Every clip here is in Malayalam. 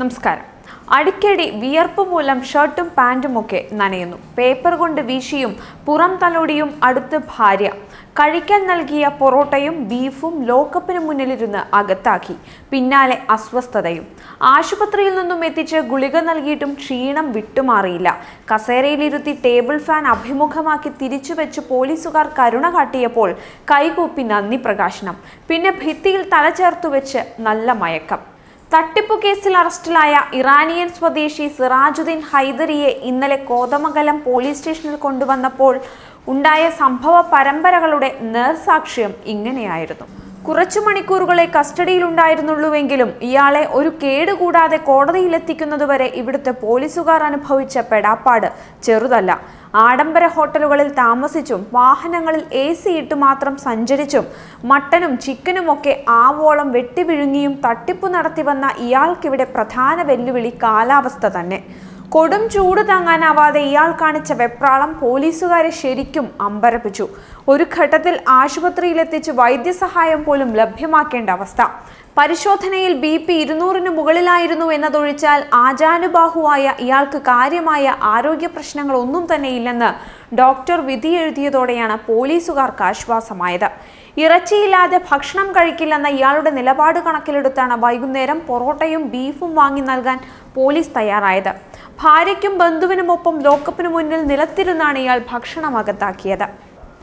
നമസ്കാരം. അടിക്കടി വിയർപ്പ് മൂലം ഷർട്ടും പാന്റുമൊക്കെ നനയുന്നു. പേപ്പർ കൊണ്ട് വീശിയും പുറം തലോടിയും അടുത്ത് ഭാര്യ. കഴിക്കാൻ നൽകിയ പൊറോട്ടയും ബീഫും ലോക്കപ്പിന് മുന്നിലിരുന്ന് അകത്താക്കി. പിന്നാലെ അസ്വസ്ഥതയും. ആശുപത്രിയിൽ നിന്നും എത്തിച്ച് ഗുളിക നൽകിയിട്ടും ക്ഷീണം വിട്ടുമാറിയില്ല. കസേരയിലിരുത്തി ടേബിൾ ഫാൻ അഭിമുഖമാക്കി തിരിച്ചു വെച്ച് പോലീസുകാർ കരുണ കാട്ടിയപ്പോൾ കൈകൂപ്പി നന്ദി പ്രകാശനം. പിന്നെ ഭിത്തിയിൽ തല ചേർത്തു വെച്ച് നല്ല മയക്കം. തട്ടിപ്പു കേസിൽ അറസ്റ്റിലായ ഇറാനിയൻ സ്വദേശി സിറാജുദ്ദീൻ ഹൈദരിയെ ഇന്നലെ കോതമംഗലം പോലീസ് സ്റ്റേഷനിൽ കൊണ്ടുവന്നപ്പോൾ ഉണ്ടായ സംഭവ പരമ്പരകളുടെ നേർസാക്ഷ്യം ഇങ്ങനെയായിരുന്നു. കുറച്ചു മണിക്കൂറുകളെ കസ്റ്റഡിയിലുണ്ടായിരുന്നുള്ളൂവെങ്കിലും ഇയാളെ ഒരു കേടുകൂടാതെ കോടതിയിലെത്തിക്കുന്നതുവരെ ഇവിടുത്തെ പോലീസുകാർ അനുഭവിച്ച പെടാപ്പാട് ചെറുതല്ല. ആഡംബര ഹോട്ടലുകളിൽ താമസിച്ചും വാഹനങ്ങളിൽ എ സി ഇട്ട് മാത്രം സഞ്ചരിച്ചും മട്ടനും ചിക്കനുമൊക്കെ ആവോളം വെട്ടിവിഴുങ്ങിയും തട്ടിപ്പു നടത്തി വന്ന ഇയാൾക്കിവിടെ പ്രധാന വെല്ലുവിളി കാലാവസ്ഥ തന്നെ. കൊടും ചൂട് താങ്ങാനാവാതെ ഇയാൾ കാണിച്ച വെപ്രാളം പോലീസുകാരെ ശരിക്കും അമ്പരപ്പിച്ചു. ഒരു ഘട്ടത്തിൽ ആശുപത്രിയിലെത്തിച്ച് വൈദ്യസഹായം പോലും ലഭ്യമാക്കേണ്ട അവസ്ഥ. പരിശോധനയിൽ ബി പി ഇരുന്നൂറിന് മുകളിലായിരുന്നു എന്നതൊഴിച്ചാൽ ആചാനുബാഹുവായ ഇയാൾക്ക് കാര്യമായ ആരോഗ്യ പ്രശ്നങ്ങൾ ഒന്നും തന്നെ ഇല്ലെന്ന് ഡോക്ടർ വിധി എഴുതിയതോടെയാണ് പോലീസുകാർക്ക് ആശ്വാസമായത്. ഇറച്ചിയില്ലാതെ ഭക്ഷണം കഴിക്കില്ലെന്ന ഇയാളുടെ നിലപാട് കണക്കിലെടുത്താണ് വൈകുന്നേരം പൊറോട്ടയും ബീഫും വാങ്ങി നൽകാൻ പോലീസ് തയ്യാറായത്. ഭാര്യയ്ക്കും ബന്ധുവിനുമൊപ്പം ലോക്കപ്പിന് മുന്നിൽ നിലത്തിരുന്നാണ് ഇയാൾ ഭക്ഷണം അകത്താക്കിയത്.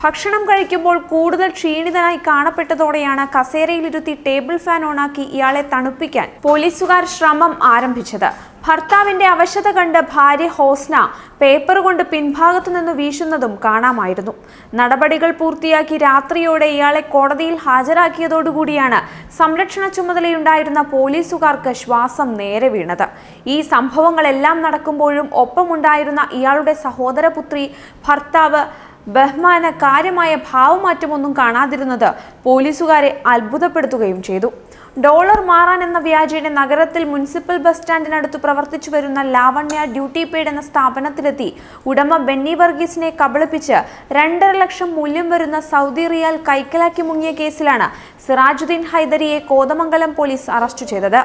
ഭക്ഷണം കഴിക്കുമ്പോൾ കൂടുതൽ ക്ഷീണിതനായി കാണപ്പെട്ടതോടെയാണ് കസേരയിലിരുത്തി ടേബിൾ ഫാൻ ഓണാക്കി ഇയാളെ തണുപ്പിക്കാൻ പോലീസുകാർ ശ്രമം ആരംഭിച്ചത്. ഭർത്താവിന്റെ അവശത കണ്ട് ഭാര്യ ഹോസ്ന പേപ്പർ കൊണ്ട് പിൻഭാഗത്തു നിന്ന് വീശുന്നതും കാണാമായിരുന്നു. നടപടികൾ പൂർത്തിയാക്കി രാത്രിയോടെ ഇയാളെ കോടതിയിൽ ഹാജരാക്കിയതോടുകൂടിയാണ് സംരക്ഷണ ചുമതലയുണ്ടായിരുന്ന പോലീസുകാർക്ക് ശ്വാസം നേരെ വീണത്. ഈ സംഭവങ്ങളെല്ലാം നടക്കുമ്പോഴും ഒപ്പമുണ്ടായിരുന്ന ഇയാളുടെ സഹോദരപുത്രി ഭർത്താവ് ബഹ്മാന് കാര്യമായ ഭാവമാറ്റമൊന്നും കാണാതിരുന്നത് പോലീസുകാരെ അത്ഭുതപ്പെടുത്തുകയും ചെയ്തു. ഡോളർ മാറാൻ എന്ന വ്യാജേന നഗരത്തിൽ മുനിസിപ്പൽ ബസ് സ്റ്റാൻഡിനടുത്ത് പ്രവർത്തിച്ചു വരുന്ന ലാവണ്യ ഡ്യൂട്ടി പെയ്ഡ് എന്ന സ്ഥാപനത്തിലെത്തി ഉടമ ബെന്നി വർഗീസിനെ കബളിപ്പിച്ച് രണ്ടര ലക്ഷം മൂല്യം വരുന്ന സൗദി റിയാൽ കൈക്കലാക്കി മുങ്ങിയ കേസിലാണ് സിറാജുദ്ദീൻ ഹൈദരിയെ കോതമംഗലം പോലീസ് അറസ്റ്റ് ചെയ്തത്.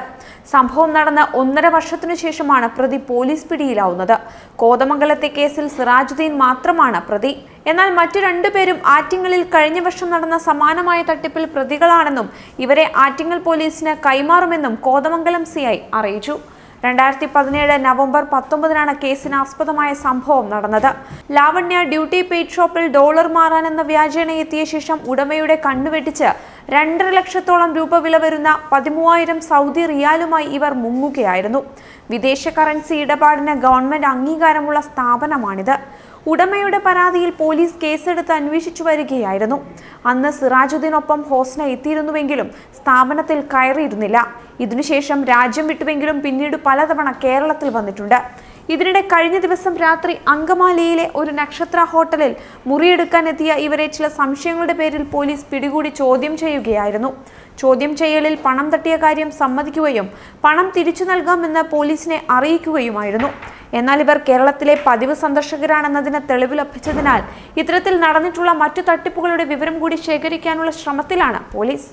സംഭവം നടന്ന ഒന്നര വർഷത്തിനു ശേഷമാണ് പ്രതി പോലീസ് പിടിയിലാവുന്നത്. കോതമംഗലത്തെ കേസിൽ സിറാജുദ്ദീൻ മാത്രമാണ് പ്രതി. എന്നാൽ മറ്റു രണ്ടുപേരും ആറ്റിങ്ങലിൽ കഴിഞ്ഞ വർഷം നടന്ന സമാനമായ തട്ടിപ്പിൽ പ്രതികളാണെന്നും ഇവരെ ആറ്റിങ്ങൽ പോലീസിന് കൈമാറുമെന്നും കോതമംഗലം സി അറിയിച്ചു. രണ്ടായിരത്തി പതിനേഴ് നവംബർ പത്തൊമ്പതിനാണ് കേസിന് ആസ്പദമായ സംഭവം നടന്നത്. ലാവണ്യ ഡ്യൂട്ടി പെയ്ഡ് ഷോപ്പിൽ ഡോളർ മാറാനെന്ന വ്യാജേന എത്തിയ ശേഷം ഉടമയുടെ കണ്ണുവെട്ടിച്ച് രണ്ടര ലക്ഷത്തോളം രൂപ വില വരുന്ന പതിമൂവായിരം സൗദി റിയാലുമായി ഇവർ മുങ്ങുകയായിരുന്നു. വിദേശ കറൻസി ഇടപാടിന് ഗവൺമെന്റ് അംഗീകാരമുള്ള സ്ഥാപനമാണിത്. ഉടമയുടെ പരാതിയിൽ പോലീസ് കേസെടുത്ത് അന്വേഷിച്ചു വരികയായിരുന്നു. അന്ന് സിറാജുദ്ദീനൊപ്പം ഹോസ്ന എത്തിയിരുന്നുവെങ്കിലും സ്ഥാപനത്തിൽ കയറിയിരുന്നില്ല. ഇതിനുശേഷം രാജ്യം വിട്ടുവെങ്കിലും പിന്നീട് പലതവണ കേരളത്തിൽ വന്നിട്ടുണ്ട്. ഇതിനിടെ കഴിഞ്ഞ ദിവസം രാത്രി അങ്കമാലിയിലെ ഒരു നക്ഷത്ര ഹോട്ടലിൽ മുറിയെടുക്കാൻ എത്തിയ ഇവരെ ചില സംശയങ്ങളുടെ പേരിൽ പോലീസ് പിടികൂടി ചോദ്യം ചെയ്യുകയായിരുന്നു. ചോദ്യം ചെയ്യലിൽ പണം തട്ടിയ കാര്യം സമ്മതിക്കുകയും പണം തിരിച്ചു നൽകാമെന്ന് പോലീസിനെ അറിയിക്കുകയുമായിരുന്നു. എന്നാൽ ഇവർ കേരളത്തിലെ പതിവ് സന്ദർശകരാണെന്നതിന് തെളിവ് ലഭിച്ചതിനാൽ ഇത്തരത്തിൽ നടന്നിട്ടുള്ള മറ്റു തട്ടിപ്പുകളുടെ വിവരം കൂടി ശേഖരിക്കാനുള്ള ശ്രമത്തിലാണ് പോലീസ്.